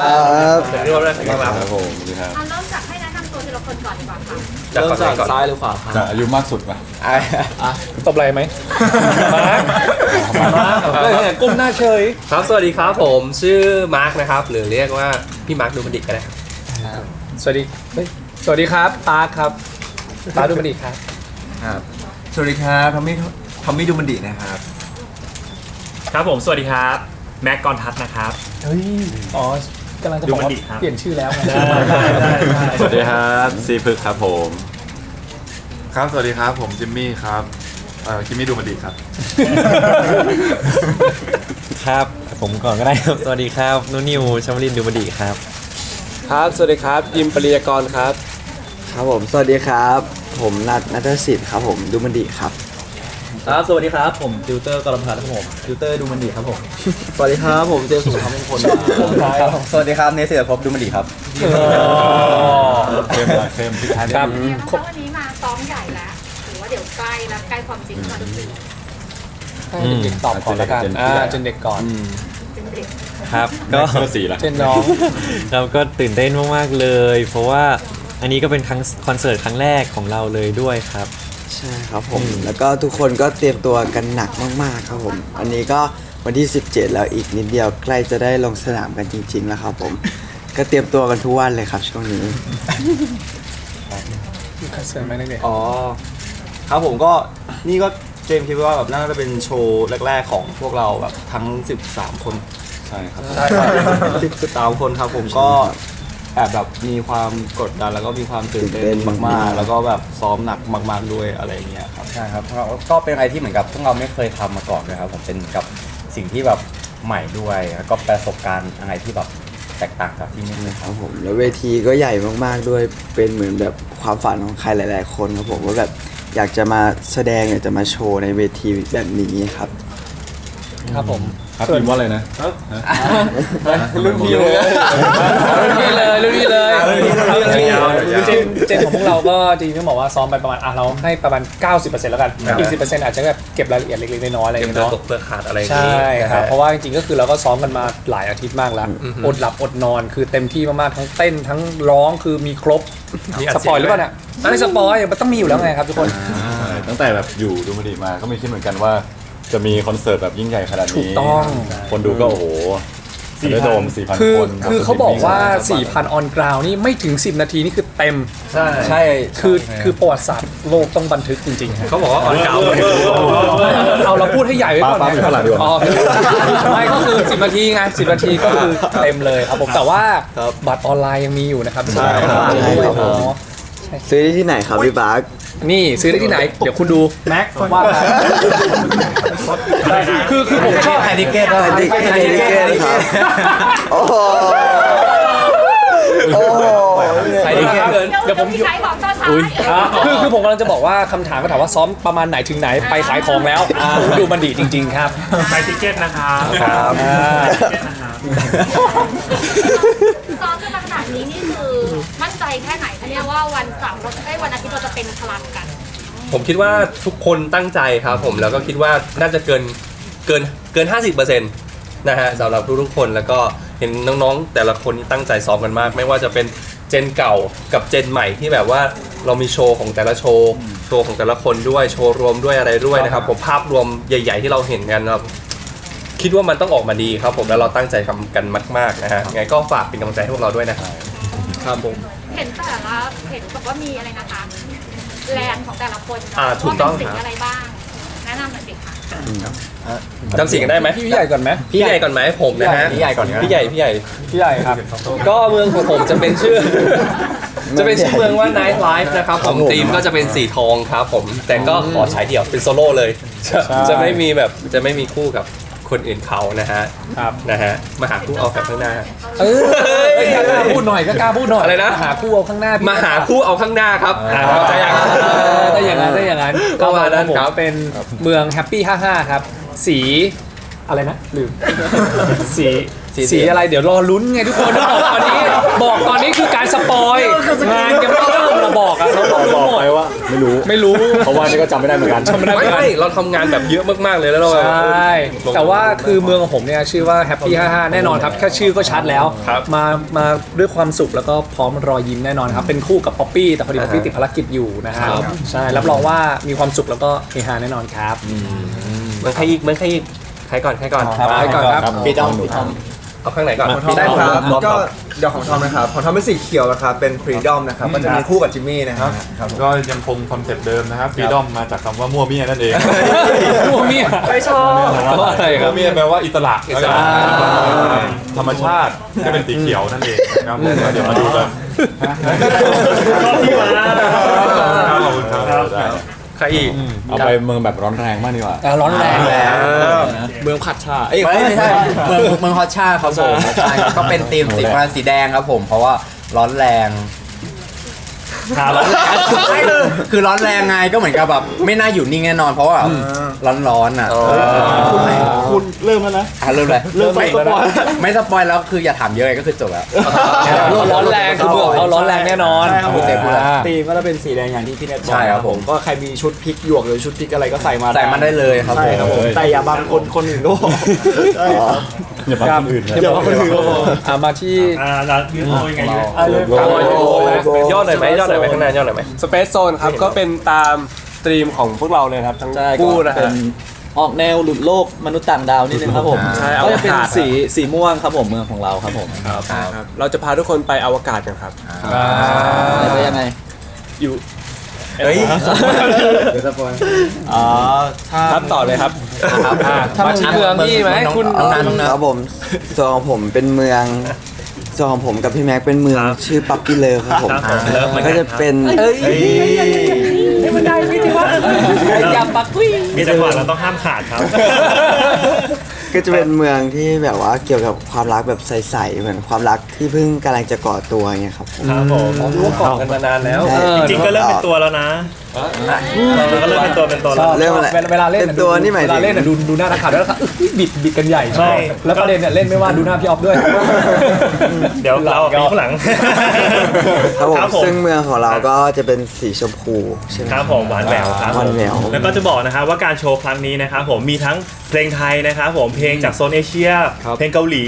ครับเป็นร่วมด้วยกันครับครับผมสวัสดีครับเอาเริ่มจากให้แนะนำตัวทีละคนก่อนดีกว่าค่ะจากเริ่มฝั่งไหจากนก่อนซ้ายหรือขวาครับจะอายุมากสุดป่ะตบไหลไหมมามาเฮ้ยเนี่ยก้มหน้าเฉย ครับสวัสดีครับผมชื่อมาร์คนะครับ หรือเรียกว่าพี่มาร์คดูบันดิตก็ได้ครับสวัสดีเฮ้ยสวัสดีครับปาร์คครับปาร์คดูมันดีครับ ครับสวัสดีครับทอมมี่ทอมมี่ดูมันดีนะครับ ครับผมสวัสดีครับ แม็กกอนทัศน์นะครับ เฮ้ย อ๋อ กำลังจะบอกว่าดูมันดีครับ เปลี่ยนชื่อแล้วไงสวัสดีครับซีพึกครับผม ครับ สวัสดีครับ ผมจิมมี่ครับเอ่อคิมมี่ดูมันดีครับ ครับ ผมก่อนก็ได้ครับ สวัสดีครับนุนิวชมรินทร์ดูบดีครับ ครับ สวัสดีครับ ยิมปริยากรครับ ครับผม สวัสดีครับ ผมนัทนัทสิทธิ์ครับผมดูมันดีครับ ครับสวัสดีครับ ผมติวเตอร์กรพัฒน์ครับผมติวเตอร์ดูมันดีครับผม สวัสดีครับผมเจมส์สุขมงคลครับสวัสดีครับเนสเซียพบดูมันดีครับเข้มหน่อยเข้มพี่ทันครับเรียกว่าวันนี้มาซ้อมใหญ่แล้วหรือว่าเดี๋ยวใกล้แล้วใกล้ความจริงมาทุกทีให้เด็กๆตอบก่อนแล้วกันอ่าเจนเด็กก่อนจริงเด็กครับก็เสื้อสีละเจนน้องเราก็ตื่นเต้นมากๆเลย เพราะว่าอันนี้ก็เป็นครั้งคอนเสิร์ตครั้งแรกของเราเลยด้วยครับ ใช่ครับผม แล้วก็ทุกคนก็เตรียมตัวกันหนักมาก ๆ ครับผม อันนี้ก็วันที่ 17 แล้วอีกนิดเดียวใกล้จะได้ลงสนามกันจริง ๆ แล้วครับผม ก็เตรียมตัวกันทุกวันเลยครับช่วงนี้คอนเสิร์ตไหมนักเด็กอ๋อ ครับผมก็นี่ก็เจมส์คิดว่าแบบน่าจะเป็นโชว์แรก ๆ ของพวกเราแบบทั้ง 13 คน ใช่ครับ ใช่ครับสิบสิบสามคนครับผมก็ แอบแบบมีความกดดันแล้วก็มีความตื่นเต้ตื่นเต้นนมากๆๆแล้วก็แบบซ้อมหนักมากๆด้วยอะไรอย่างเงี้ยครับ ใช่ครับก็เป็นอะไรที่เหมือนกับพวกเราไม่เคยทำมาก่อนนะครับผมเป็นกับสิ่งที่แบบใหม่ด้วย แล้วก็ประสบการณ์อะไรที่แบบแตกต่างจากที่ไม่เคยคทรับผมแล้วเวทีก็ใหญ่มากๆด้วยเป็นเหมือนแบบความฝันของใครหลาย ๆ คนครับผมว่าแบบอยากจะมาแสดงอยากจะมาโชว์ในเวทีแบบนี้ครับ ครับผม ครับพิมพ์ว่าอะไรนะรุ่นพี่เลยรุ่นพี่เลยรุ่นพี่เลยเอาจริงยาวๆๆเจนเจนของพวกเราก็จริงๆต้องบอกว่าซ้อมไปประมาณอะเราให้ประมาณ 90%แล้วกันอีก10%อาจจะแบบเก็บรายละเอียดเล็กๆน้อยๆอะไรอเตรีย่ายงมเงี้ยตัวตเนาะกเปลือกขาดอะไรอย่างนี้ใช่ครับนฮเพราะว่าจริงๆก็คือเราก็ซ้อมกันมาหลายอาทิตย์มากแล้วอือฮึอดหลับอดนอนคือเต็มที่มากๆทั้งเต้นทั้งร้องคือมีครบมีอัดสเสีปยงอยหรือเปล่าเนี่ยไม่ได้สปอยมันต้องมีอยู่แล้วไงครับทุกคนใช่ตั้งแต่แบบอยู่ดูมาดีมาก็ไม่คิดเหมือนกันว่า จะมีคอนเสิร์ตแบบยิ่งใหญ่ขนาดนี้ ถูกต้อง คนดูก็โอ้โหได้โดมสี่พันคือคนคือเขาบอกว่าสี่4,000 ออนกราวนี่ไม่ถึง 10 นาทีนี่คือเต็ม ใช่ำใช่คือคือประวัติศาสตร์โลกต้องบันทึกจริงๆครับเขาบอกว่าออนเก่าเอาเราพูดให้ใหญ่ไว้ก่อนป้าเป็นฝรั่งดีกว่าอ๋อไม่ก็คือ 10 นาทีไง10 นาทีก็คือเต็มเลยครับผมแต่ว่าบัตรออนไลน์ยังมีอยู่นะครับใช่ครับด้วยครับผมเนาะซื้อได้ที่ไหนครับพี่บาร์ก นี่ซื้อได้ที่ไหน เดี๋ยวคุณดู แม็กว่าไปคือคือผมชอบไทยทิเก็ตไทยทิเก็ตไทยทิเก็ตครับโอ้โหโอ้โหใครดีเกินเดี๋ยวผมพี่ไก่บอกตอนท้าย คือคือผมกำลังจะบอกว่าคำถามก็ถามว่าซ้อมประมาณไหนถึงไหนไปขายของแล้วดูมันดีจริง ๆ ครับ ไปทิเก็ตนะครับครับทิเก็ตนะครับ ซ้อมกันมาขนาดนี้นี่คือมั่นใจ แค่ไหนคะเนี่ยว่าวันเสาร์เราจะได้วันอาทิตย์เราจะเป็นพลังกัน ผมคิดว่าทุกคนตั้งใจครับผมแล้วก็คิดว่าน่าจะเกินเกินเกิน 50%นะฮะสำหรับทุกๆคนแล้วก็เห็นน้องๆ แต่ละคนนี่ตั้งใจซ้อมกันมาก ไม่ว่าจะเป็นเจนเก่ากับเจนใหม่ที่แบบว่าเรามีโชว์ของแต่ละโชว์โชว์ของแต่ละคนด้วยโชว์รวมด้วยอะไรด้วยนะครับผมภาพรวมใหญ่ ๆ ที่เราเห็นกันครับคิดว่ามันต้องออกมาดีครับผมแล้วเราตั้งใจทำกันมาก ๆนะฮะไงก็ฝากเป็นกำลังใจให้พวกเราด้วยนะครับ ครับผมเห็นแต่ละเห็นบอกว่ามีอะไรนะคะแลนด์ของแต่ละคนเนะอ่าถูกต้องว่าเป็นสิ่งครับอะไรบ้าง แนะนำหน่อยสิค่ะจำสิ่งกันได้ไหมพี่ใหญ่ก่อนไหม พี่ใหญ่ก่อนไหมผมนะฮะพี่ใหญ่ก่อนพี่ใหญ่พี่ใหญ่ พี่ใหญ่ครับ ก็เมืองของผมจะเป็นชื่อ จะเป็นชื่อเมืองว่า Night Life นะครับผมธีมก็จะเป็นสีทองครับผม แต่ก็ขอใช้เดี่ยวเป็นโซโล่เลยจะใช่ จะไม่มีแบบจะไม่มีคู่กับ คนอื่นเขานะฮะครับนะฮะมาหาคู่เอาแบบข้างหน้า เออเฮ้ยกล้าพูดหน่อยก็กล้าพูดหน่อยอะไรนะ หาคู่เอาข้างหน้าพี่มาหาคู่เอาข้างหน้าครับอ่าเข้าใจยังถ้าอย่างนั้นถ้าอย่างนั้นประมาณนั้นผมครับ เป็นเมืองแฮปปี้55 ครับ สีอะไรนะลืมสีสีอะไรเดี๋ยวรอลุ้นไงทุกคนบอกตอนนี้บอกตอนนี้คือการสปอยงานยังไม่เริ่มหรอก บอกอะเขาบอกรู้บอกหมดไปว่าไม่รู้ไม่รู้เพราะว่านี่ก็จำไม่ได้เหมือนกันไม่ไม่เราทำงานแบบเยอะมากๆเลยแล้วเราใช่แต่ว่าคือเมืองของผมเนี่ยชื่อว่า Happy 55แน่นอนครับแค่ชื่อก็ชัดแล้วครับมามาด้วยความสุขแล้วก็พร้อมรอยยิ้มแน่นอนครับเป็นคู่กับป๊อปปี้แต่พอดีป๊อปปี้ติดภารกิจอยู่นะฮะใช่รับรองว่ามีความสุขแล้วก็เฮฮาแน่นอนครับเมืองใครอีกเมืองใครอีกใครก่อนใครก่อนครับไปก่อนครับพี่ดอมหนูพี่ดอม เอาข้างไหนก่อนได้ครับบ๊อบก็บ๊อบเดี๋ยวของทอมนะครับ ของทอมเป็นสีเขียวนะครับ เป็นฟรีดอมนะครับมันจะมีคู่กับจิมมี่นะครับครับผมก็ยังคงคอนเซ็ปต์เดิมนะครับฟรีดอมมาจากคำว่ามั่วเมียนั่นเองพวกเมียไม่ชอบอะไรคมั่รัวบเมียแปลว่าอิสระอิสระธรรมชาติก็เป็นสีเขียวนั่นเองนะครับเดี๋ยวมาดูกันที่มาขอบคุณครับได้ ใครอีก เอาไปเมืองแบบร้อนแรงมากดีกว่า อะร้อนแรงแล้วเมืองผัดชาเอ้ย ไม่ไม่ใช่เมืองเมืองฮอตชาครับผมใช่ก็เป็นธีมสีฟ้าสีแดงครับผม เพราะว่าร้อนแรง หาร้อนแรงไม่คือคือร้อนแรงไงก็เหมือนกับแบบไม่น่าอยู่นิ่งแน่นอนเพราะว่าแบบร้อนๆอะคุณคุณเริ่มแล้วนะ อะเริ่มเลยเริ่มไม่สปอยล์ ไม่สปอยแล้วคืออย่าถามเยอะไงก็คือจบแล้ว ร้อนแรงคือเมืองเขาร้อนแรงแน่นอนใช่ครับผมเต็มเลย ตีมก็จะเป็นสีแดงอย่างที่พี่เน็ตบอกใช่ครับผม ก็ใครมีชุดพริกหยวกหรือชุดพริกอะไรก็ใส่มาใส่มาได้เลยครับใช่ครับผผมมแต่อย่าบางคนคนอื่นก็บอกใช่ครับ อย่าฟังคนอื่นนะอย่าบางคนอื่นก็บอกอะมาที่อ่าเรายืนโอยไงยืนอะเลยครับยอดหน่อยไหมยอดหน่อยไหมข้างหน้ายอดหน่อยไหมสเปซโซนครับก็เป็นตามตรีมของพวกเราเลยครับทั้งใช่คู่ก็นะเป็ฮะนออกแนวหลุดโลกมนุษย์ต่างดาวนิดนึงครับผมใช่ก็จะเป็นอวกาศสีสีม่วงครับผมเมืองของเราครับผมครับ เราจะพาทุกคนไปอวกาศกันครับแล้วยังไงอยู่ เฮ้ยเดี๋ยวสปอยอ๋อถ้าครับต่อเลยครับถ้ามาที่เมืองนี่ไหมคุณน้องนันน้องนันครับผมส่วนของผมเป็นเมืองส่วนของผมกับพี่แม็กเป็นเมืองชื่อปั๊ปปี้เลิฟครับผมครับผมเลิฟเหมือนกันก็จะเป็นอย่าปักกุ้ยมีจังหวะเราต้องห้ามขาดครับ ก็จะเป็นเมืองที่แบบว่าเกี่ยวกับความรักแบบใสๆเหมือนความรักที่เพิ่งกำลังจะก่อตัวอย่างเงี้ยครับผม ครับผมรู้ว่าเกาะกันมานานแล้วใช่จริงๆก็เริ่มเป็นตัวแล้วนะเราก็เริ่มเป็นตัวเป็นตัวแล้วเริ่มอะไรเวลาเล่นเป็นตัวนี่หมายเวลาเล่นน่ะดูดูหน้านักข่าวแล้วก็อึ๊ยบิดบิดกันใหญ่ใช่ แล้วประเด็นเนี่ยเล่นไม่ว่าดูหน้าพี่ออฟด้วย เดี๋ยวเราข้างหลัง ครับผมครับผม ซึ่งเมืองของเราก็จะเป็นสีชมพูใช่ไหม ครับผมหวานแหววครับหวานแหวว แล้วก็จะบอกนะครับว่าการโชว์ครั้งนี้นะครับผมมีทั้งเพลงไทยนะครับผมเพลงจากโซนเอเชียเพลงเกาหลี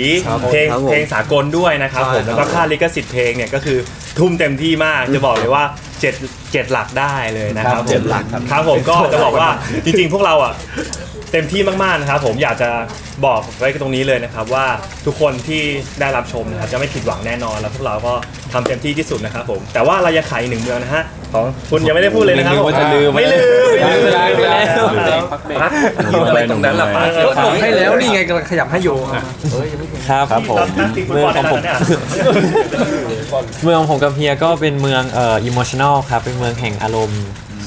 เพลงครับผมเพลงสากลด้วยนะครับผมแล้วก็ค่าลิขสิทธิ์เพลงเนี่ยก็คือทุ่มเต็มที่มากจะบอกเลยว่า เจ็ดเจ็ดหลักได้เลยนะครับผมเจ็ดหลักครับครับผมก็จะบอกว่าจริงๆ พวกเราอะเต็มที่มากๆนะครับผมอยากจะบอกไว้ตรงนี้เลยนะครับ ว่าทุกคนที่ได้รับชมนะครับจะไม่ผิดหวังแน่นอนแล้วพวกเราก็ทำเต็มที่ที่สุดนะครับผมแต่ว่าเรายังขายอีกหนึ่งเมืองนะฮะของคุณยังไม่ได้พูดเลยนะครับนึกว่าจะลืมไม่ลืมไม่ลืมไม่ลืมพักยืนอะไรตรงนั้นล่ะป้าก็หลบให้แล้วนี่ไงกำลังขยับให้อยู่อะครับครับผมนักตีฟุตบอลได้แล้ว เนี่ยเมืองของผมกับเฮียก็เป็นเมืองเอ่อ emotional ครับ เป็นเมืองแห่งอารมณ์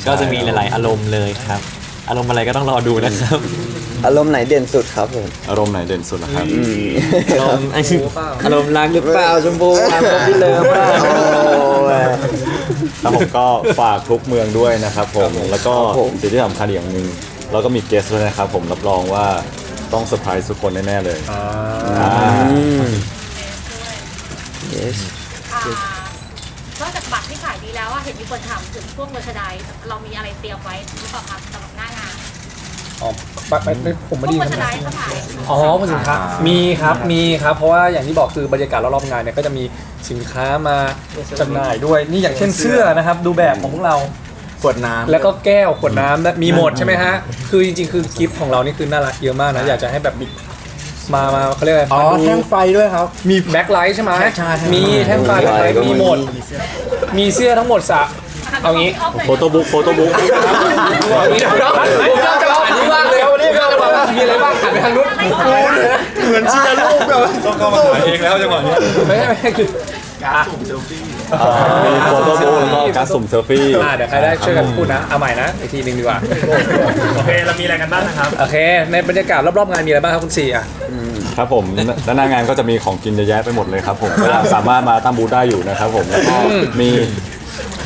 ก็จะมีหลาย ๆ อารมณ์เลยครับ อารมณ์อะไรก็ต้องรอดูนะครับ อารมณ์ไหนเด่นสุดครับผมอารมณ์ไหนเด่นสุดล่ะครับ อารมณ์อารมณ์รักหรือเปเปล่าล่าชมพูปั๊ปปี้เลิฟเปล่าโอ้ยแล้วผมก็ฝากทุกเมืองด้วยนะครับผม แล้วก็ครับผม สิ่งที่สำคัญอย่างหนึ่งเราก็มีเกสด้วยนะครับผมรับรองว่าต้องเซอร์ไพรส์ทุกคนแน่ๆเลยาอืม yes อ่า นอกจากบัตรที่ขายดีแล้วอะเห็นมีคนถามถึงพวกเมอร์ชดายเรามีอะไรเตรียมไว้หรือเปล่าครับสำหรับหน้างานอ๋อไม่ไม่ผมพไม่วกไดีเมอร์ชดายทั้งหลายอ๋อผลสินค้ามีครับมีครับ เพราะว่าอย่างที่บอกคือบรรยากาศรอบๆงานเนี่ยก็จะมีสินค้ามาจำหน่ายด้วยนี่อย่างเช่นเสื้อนะครับดูแบบของพวกเราขวดน้ำ แล้วก็แก้วขวดน้ำและมีหมดใช่ไหมฮะ คือจริงๆ คือกิฟต์ของเรานี่คือน่ารักเยอะมากนะ อยากจะให้แบบมี มามาเขาเรียกอะไรอ๋อมาดูแท่งไฟด้วยครับ มีแบ็คไลท์ใช่ไหมใช่ใช่ใช่ มีแท่งไฟแบ็คไลท์มีหมด มีเสื้อทั้งหมดสะเอางี้โฟโต้บุ๊กโฟโต้บุ๊กเอางี้นะครับผมก็จะอ่านนี้ว่างเลยวันนี้ก็จะบอกว่ามีอะไรบ้างหันไปทางนู้นเหมือนเชียร์ลูกแบบต้องเข้ามาขายเองแล้วจังหวะนี้ไม่ใช่ไม่ใช่คือมี โฟโต้บุ๊กแล้วก็การสุ่มเซลฟี่ อ่าเดี๋ยวใครได้ช่วยกันพูดนะ เอาใหม่นะ อีกทีหนึ่งดีกว่า โอเค เรามีอะไรกันบ้างนะครับ โอเค ในบรรยากาศรอบๆงานมีอะไรบ้างครับคุณสี่อะ ครับผมด้านหน้างานก็จะมีของกินเยอะแยะไปหมดเลยครับผมก็สามารถมาตั้งบูธได้อยู่นะครับผมแล้วก็มี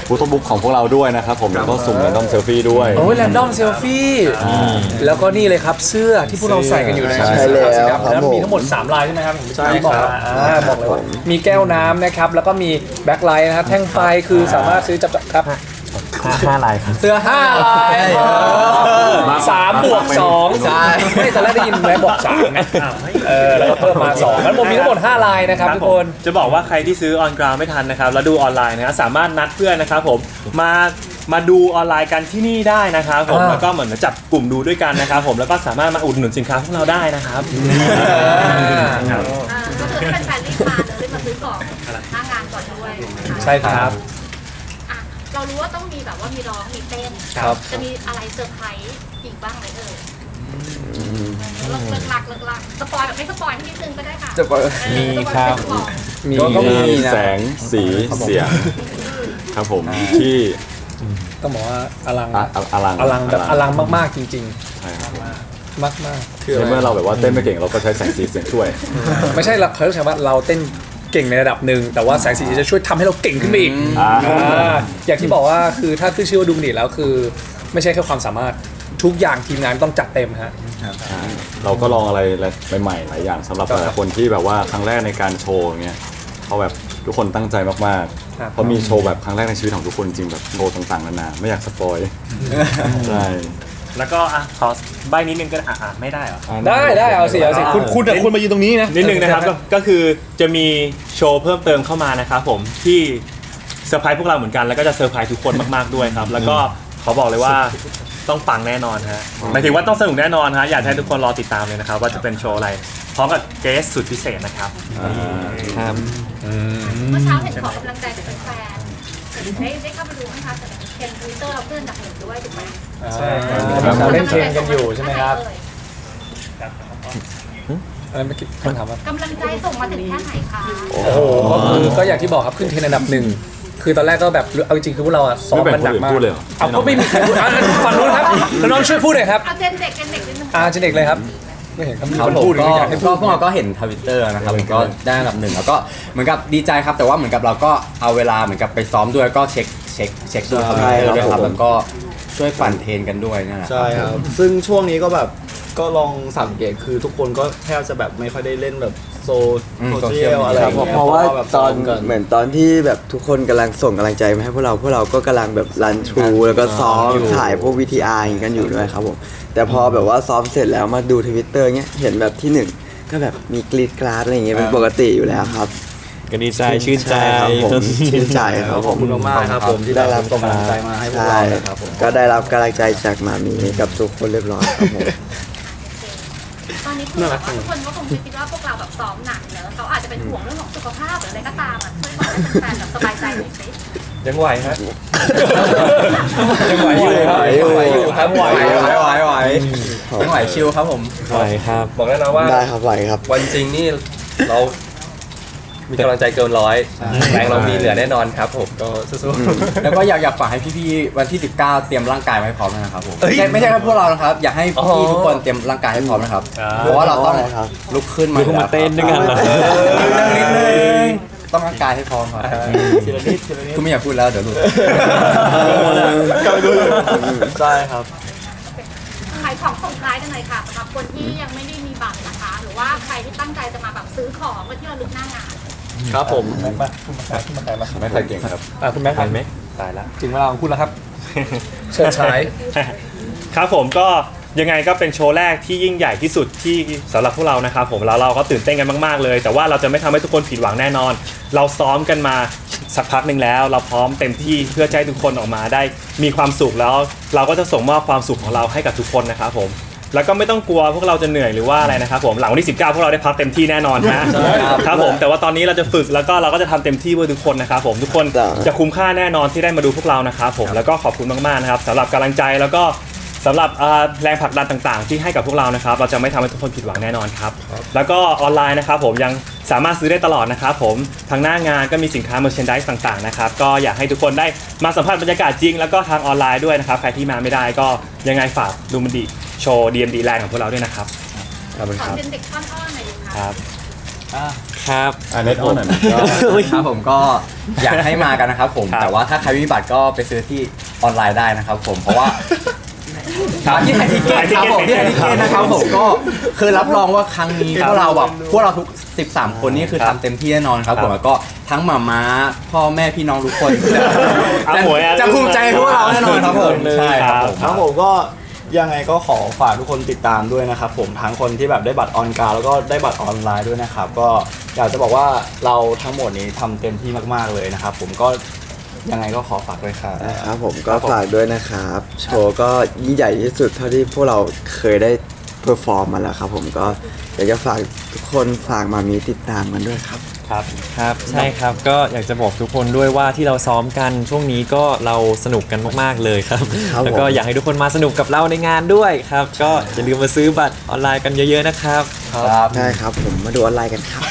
โฟโต้บุ๊กของพวกเราด้วยนะครับผมแล้วก็สุ่มแรนดอมเซลฟี่ด้วย โอ้ยแรนดอมเซลฟี่แล้วก็นี่เลยครับเสื้อที่พวกเราใส่กันอยู่นะครับใช่แล้วสีดำครับแล้วผมมีทั้งหมด 3 ลายใช่ไหมครับผมใช่ที่บอกครับมาอ่าบอกเลยว่ามีแก้วน้ำนะครับ แล้วก็มีแบ็คไลท์นะครับแท่งไฟคือสามารถซื้อจับครับ ห้าห้าลายครับ เสื้อห้าลายสามบวกสองใช่ ไม่ตอนแรกได้ยินไหมบอกสามไงเออแล้วก็เพิ่มมาสองงั้นผมมีทั้งหมดห้าลายนะครับทุกคน จะบอกว่าใครที่ซื้อออนกราวไม่ทันนะครับ แล้วดูออนไลน์นะครับสามารถนัดเพื่อนนะครับผมมามาดูออนไลน์กันที่นี่ได้นะครับผมอ่า แล้วก็เหมือนจับกลุ่มดูด้วยกันนะครับผมแล้วก็สามารถมาอุดหนุนสินค้าพวกเราได้นะครับครับ อ่าก็คือให้แฟนๆรีบมาเลยรีบมาซื้อของหน้างานก่อนด้วยนะคะ ใช่ครับ อะเรารู้ว่าต้องมี แบบว่ามีร้องมีเต้น ครับ จะมีอะไรเซอร์ไพรส์อีกบ้างไหมเอ่ยเลิกเลิกหลักเลิกหลักสปอยแบบไม่สปอยนิดนึงก็ได้ค่ะจะบอกเออมีสปอยครับไม่สปอยมีก็มีมีนะแสงสีเสียง ครับผมที่ต้องบอกว่าอลังอะอะอลังอลังแบบอลังมากๆจริง ใช่ครับๆมากในเมื่อเราแบบว่าเต้นไม่เก่งเราก็ใช้แสงสีเสียงช่วยๆไม่ใช่เราเขาใช้ว่าเราเต้น เก่งในระดับหนึ่งแต่ว่าแสงสีจะช่วยทำให้เราเก่งขึ้นไปอีกอ่า อ่าอย่างที่บอกว่าคือถ้าขึ้นชื่อว่าดูมันดีแล้วคือ ไม่ใช่แค่ความสามารถทุกอย่างทีมงานต้องจัดเต็มฮะใช่เราก็ลองอะไรใหม่ๆหลายอย่างสำหรับหลายๆคนที่แบบว่าครั้งแรกในการโชว์อย่างเงี้ยเขาแบบทุกคนตั้งใจมากครับ ๆเพราะมีโชว์แบบครั้งแรกในชีวิตของทุกคนจริงแบบโชว์ต่างๆนานาไม่อยากสปอยใช่ แล้วก็อะขอใบนิดนึงก็อะอะไม่ได้เหรอ ได้ได้เอาสิเอาสิคุณคุณแต่คุณมายืนตรงนี้นะนิดนึงนะครับก็ก็คือจะมีโชว์เพิ่มเติมเข้ามานะครับผมที่เซอร์ไพรส์พวกเราเหมือนกัน แล้วก็จะเซอร์ไพรส์ทุกคนมากๆด้วยครับ แล้วก็ขอบอกเลยว่าต้องปังแน่นอนฮะหมายถึงว่าต้องสนุกแน่นอนฮะอยากให้ทุกคนรอติดตามเลยนะครับ ว่าจะเป็นโชว์อะไรพร้อมกับเกสสุดพิเศษนะครับครับ เมื่อเช้าเห็นขอกำลังใจจากแฟนๆได้ได้เข้าไปดูไหมคะ แต่เห็นทวิตเตอร์เราเพื่อนดับหนึ่งด้วยถูกไหมใช่ครับเราเล่นเทรนกันอยู่ใช่ไหมครับเอ่ยอะไรเมื่อกี้คำถามว่ากำลังใจส่งมาถึงแค่ไหนคะโอ้โหก็คือก็อย่างที่บอกครับขึ้นเทรนอันดับหนึ่งคือตอนแรกก็แบบเอาจริงๆคือพวกเราอะซ้อมกันหนักมากไม่แบ่งคนอื่นพูดเลยเหรอเอาก็ไม่มีใครพูดอะฝั่งนู้นครับแล้วน้องช่วยพูดหน่อยครับเอาเจนเด็กเจนเด็กนิดนึงอาเจนเด็กเลยครับไม่เห็นครับครับมันผมพูดหรือก็ไม่อยากให้พูก็ดพวกเราก็เห็นทวิตเตอร์นะครับผมก็ได้อันดับหนึ่งแล้วก็เหมือนกับดีใจครับ แต่ว่าเหมือนกับเราก็เอาเวลาเหมือนกับไปซ้อมด้วยก็เช็คเช็คเช็คดูทวิตเตอร์ด้วยครับ แล้วก็ช่วยปั่นเทรนกันด้วยนั่นแหละ ใช่ครับ ซึ่งช่วงนี้ก็แบบก็ลองสังเกตคือทุกคนก็แทบจะแบบไม่ค่อยได้เล่นแบบโซอืมโซเชียล social อะไรอย่างเงี้ยเพราะว่าแบบตอนซ้มกัน เหมือนตอนที่แบบทุกคนกำลังส่งกำลังใจมาให้พวกเราพวกเราก็กำลังแบบรันทรูแล้วก็ซ้อมถ่ายพวก VTR อย่างนี้กันอยู่ด้วยครับผมแต่พอแบบว่าซ้อมเสร็จแล้วมาดูทวิตเตอร์เงี้ยเห็นแบบที่หนึ่งก็แบบมีกรีดกราดอะไรอย่างเงี้ยเป็นปกติอยู่แล้วครับ ก็ดีใจชื่นใจครับผมชื่นใจครับผขอบมคุณมากๆครับผมที่ได้รับส่งกำลังใจมาให้พวกใช่เรานะครับผมก็ได้รับกำลังใจจากหมามีกับทุกคนเรียบร้อยครับผมตอนนี้คือแบบว่าทุกคนก็คงจะคิดว่าพวกเราแบบซ้อมหนักเนอะเขาอาจจะเป็นห่วงเรื่องของสุขภาพหรืออะไรก็ตามอะช่วยบอกให้แฟนๆแบบสบายใจหน่อยสิยังไหวฮะยังไหวอยู่ครับไหวอยู่ครับไหวไหวไหวไหวไหวไม่ไหวชิลครับผมไหวครับ บอกแล้วนะว่าได้ครับไหวครับ วันจริงนี่เรา มีกำลังใจเกินร้อยแรงเรามีเหลือแน่นอนครับผมก็สู้แล้วก็อยากอยากฝากให้พี่ๆวันที่ 19 เตรียมร่างกายไว้พร้อมนะครับผมเอ้ยไม่ใช่ไม่ใช่แค่พวกเรานะครับ อยากให้อ๋พี่อๆทุกคนเตรียมร่างกายให้พร้อมนะครับ เพราะว่าเราต้องครับลุกขึ้นมาลุกขึ้นมาเต้นด้วยกันเหรอนิดนึงต้องร่างกายให้พร้อมครับทีละนิดทีละนิดคุณไม่อยากพูดแล้วเดี๋ยวหลุดใช่ครับขายของส่งท้ายกันหน่อยค่ะสำหรับคนที่ยังไม่ได้มีบัตรนะคะ หรือว่าใครที่ตั้งใจจะมาแบบซื้อของเพื่อที่ระลึกหน้างาน ครับผมแม็กมาคุณมาขายคุณมาขายมาไม่ใครเก่งครับอะคุณแม็กทันไหมตายละถึงเวลาของคุณแล้วครับเชิญฉายครับผมก็ยังไงก็เป็นโชว์แรกที่ยิ่งใหญ่ที่สุดที่สำหรับพวกเรานะครับผมแล้วเราก็ตื่นเต้นกันมากๆเลย แต่ว่าเราจะไม่ทำให้ทุกคนผิดหวังแน่นอน เราซ้อมกันมาสักพักหนึ่งแล้ว เราพร้อมเต็มที่เพื่อจะให้ทุกคนออกมาได้มีความสุขแล้ว เราก็จะส่งมอบความสุขของเราให้กับทุกคนนะครับผม แล้วก็ไม่ต้องกลัวพวกเราจะเหนื่อยหรือว่าอะไรนะครับผมหลังวันที่ 19 พวกเราได้พักเต็มที่แน่นอนนะครับผมแต่ว่าตอนนี้เราจะฝึกแล้วก็เราก็จะทำเต็มที่เพื่อทุกคนนะครับผมทุกคนจ้ะ จะคุ้มค่าแน่นอนที่ได้มาดูพวกเรานะครับผมแล้วก็ขอบคุณมากๆนะครับสำหรับกำลังใจแล้วก็สำหรับเอ่อแรงผลักดันต่างๆ ที่ให้กับพวกเรานะครับเราจะไม่ทำให้ทุกคนผิดหวังแน่นอนครับแล้วก็ออนไลน์นะครับผมยังสามารถซื้อได้ตลอดนะครับผมทางหน้างานก็มีสินค้าเมอร์เชนดิสต่างๆนะครับก็อยากให้ทุกคนได้มาสัมผัสบรรยากาศจริง แล้วก็ทางออนไลน์ด้วยนะครับใครที่มาไม่ได้ก็ยังไงฝากดูมันดี โชว์ DMD แลนด์ของพวกเราด้วยนะครับขอบคุณขอครับ เป็นเด็กอ้อนๆหน่อยดีค่ะครับ ครับ อ่าเน็ตออนหน่อยนะก็ ครับผมก็อยากให้มากันนะครับผมแต่ว่าถ้าใครไม่มีบัตรก็ไปซื้อที่ออนไลน์ได้นะครับผม เพราะว่าที่ไทยทิเก็ตครับผมที่ไทยทิเก็ตนะครับผมก็คือรับรองว่าครั้งนี้พวกเราแบบพวกเราทุก 13 คนนี่คือทำเต็มที่แน่นอนครับผมแล้วก็ทั้งหมาม้าพ่อแม่พี่น้องทุกคนจะอาหมวยอะจะภูมิใจในพวกเราแน่นอนครับผมใช่ครับผม ครับผมก็ ยังไงก็ขอฝากทุกคนติดตามด้วยนะครับผมทั้งคนที่แบบได้บัตรออนการแล้วก็ได้บัตรออนไลน์ด้วยนะครับ ก็อยากจะบอกว่าเราทั้งหมดนี้ทำเต็มที่มากๆเลยนะครับ ผมก็ยังไงก็ขอฝากด้วยครับ นะครับผมก็ฝากด้วยนะครับ โชว์ก็ยิ่งใหญ่ที่สุดเท่าที่พวกเราเคยได้เพอร์ฟอร์มมาแล้วครับผมก็อยากจะฝากทุกคนฝากมามีติดตามกันด้วยครับ ครับ ครับใช่ครับก็อยากจะบอกทุกคนด้วยว่าที่เราซ้อมกันช่วงนี้ก็เราสนุกกันมากๆเลยครับ ครับแล้วก็ผมอยากให้ทุกคนมาสนุกกับเราในงานด้วยครับ ก็อย่าลืมมาซื้อบัตรออนไลน์กันเยอะ ๆ นะครับได้ครับผมมาดูออนไลน์กันครับ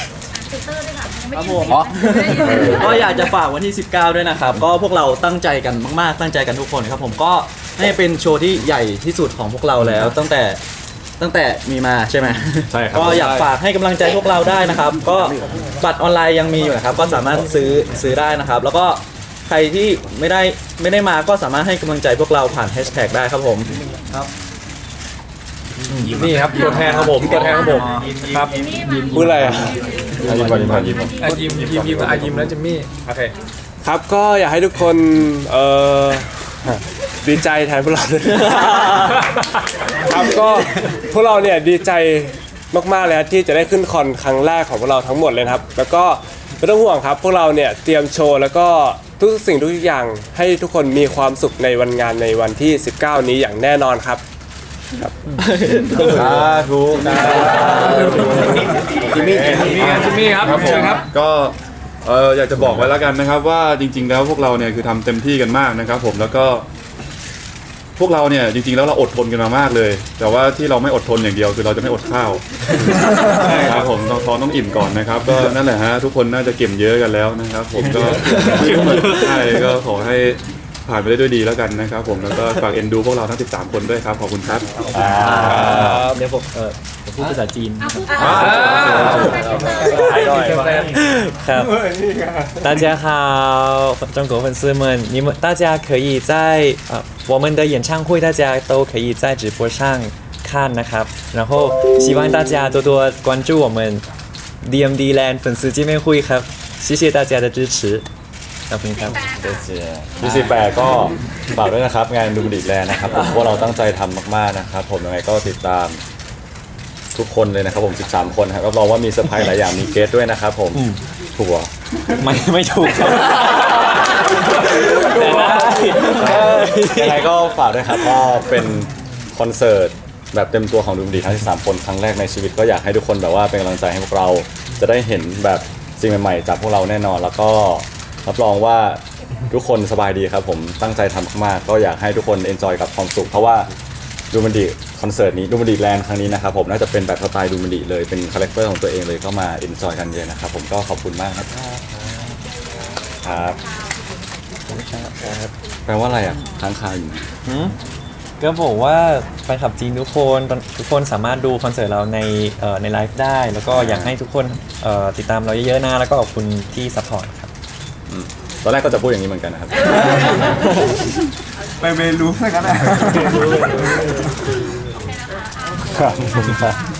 ติวเตอร์ด้วยค่ะยังไม่ครับได้ผมยินเสียงก็อยากจะฝากวันที่ 19 ด้วยนะครับ ก็พวกเราตั้งใจกันมาก ๆ ตั้งใจกันทุกคนครับ ผมก็ให้เป็นโชว์ที่ใหญ่ที่สุดของพวกเราแล้ว ตั้งแต่ ตั้งแต่มีมาใช่ไหมใช่ครับ ก็อยากฝากให้กำลังใจพวกเราได้นะครับ ก็บัตรออนไลน์ยังมีอยู่นะครับ ก็สามารถซื้อซื้อได้นะครับ แล้วก็ใครที่ไม่ได้ไม่ได้มาก็สามารถให้กำลังใจพวกเราผ่านแฮชแท็กได้ครับผมครับนี่ครับตัวแทนของผมตัวแทนของผมครับพูดอะไรอะ อะยิ้มก่อนยิ้มก่อนยิ้มก่อนอะยิ้มยิ้มยิ้มอะยิ้มแล้วจิมมี่ โอเค ครับก็อยากให้ทุกคนเอ่อ ดีใจแทนพวกเราด้วย ครับก็พวกเราเนี่ยดีใจมากๆเลยครับที่จะได้ขึ้นคอนครั้งแรกของพวกเราทั้งหมดเลยนะครับ แล้วก็ไม่ต้องห่วงครับ พวกเราเนี่ยเตรียมโชว์แล้วก็ทุกสิ่งทุกอย่างให้ทุกคนมีความสุขในวันงานในวันที่ 19 นี้อย่างแน่นอนครับ สาธุนะจิมมี่ จิมมี่ครับครับผเชิมญครับ ก็เอออยากจะบอกไว้แล้วกันนะครับว่าจริง ๆ แล้วพวกเราเนี่ยคือทำเต็มที่กันมากนะครับผมแล้วก็ พวกเราเนี่ยจริงๆแล้วเราอดทนกันมามากเลย แต่ว่าที่เราไม่อดทนอย่างเดียวคือเราจะไม่อดข้าวใช่ครับผมต้องท้องต้องอิ่มก่อนนะครับ ก็นั่นแหละฮะทุกคนน่าจะเก็บเยอะกันแล้วนะครับ ผมก็ใช่ก็ขอให้ผ่านไปได้ด้วยดีแล้วกันนะครับ ผมแล้วก็ฝากเอ็นดูพวกเราทั้ง 13 คนด้วยครับขอบคุณครับ เดี๋ยวผมเออ ผมพูดภาษาจีน อ่ะพูด อ่า ครับ大家好，中国粉丝们，你们大家可以在呃我们的演唱会，大家都可以在直播上看นะครับ然后希望大家多多关注我们 DMD Land 粉丝见面会ครับ谢谢大家的支持ขอบคุณครับ ยี่สิบแปดก็ฝากด้วยนะครับ งานดูมันดีแลนด์นะครับผมพวกเราตั้งใจทำมากๆนะครับ ผมยังไงก็ติดตาม ทุกคนเลยนะครับผม 13 คนครับรับรองว่ามีเซอร์ไพรส์หลายอย่างมีเกสด้วยนะครับผมถูกเหรอไม่ไม่ถูกครับแต่ได้ยังไงก็ฝากด้วยครับก็เป็นคอนเสิร์ตแบบเต็มตัวของดูมันดีทั้ง13 คนครั้งแรกในชีวิตก็อยากให้ทุกคนแบบว่าเป็นกำลังใจให้พวกเราจะได้เห็นแบบสิ่งใหม่ๆ จากพวกเราแน่นอน แล้วก็รับรองว่าทุกคนสบายดีครับผมตั้งใจทำมากๆก็อยากให้ทุกคนเอนจอยกับความสุขเพราะว่า ดูมันดีคอนเสิร์ตนี้ดูมันดีแลนด์ครั้งนี้นะครับผมน่าจะเป็นแบบสไตล์ดูมันดีเลยเป็นคาแรคเตอร์ของตัวเองเลยก็มาเอนจอยกันเยอะนะครับผมก็ขอบคุณมากครับครับแปลว่าอะไรอะค้างคาอยู่ก็บอกว่าแฟนคลับจีนทุกคนทุกคนสามารถดูคอนเสิร์ตเราในเอ่อในไลฟ์ได้ แล้วก็อยากให้ทุกคนเอ่อติดตามเราเยอะๆนะแล้วก็ขอบคุณที่ซัพพอร์ตครับตอนแรกก็จะพูดอย่างนี้เหมือนกันนะครับ ไปเมรู้แล้วกันนะครับ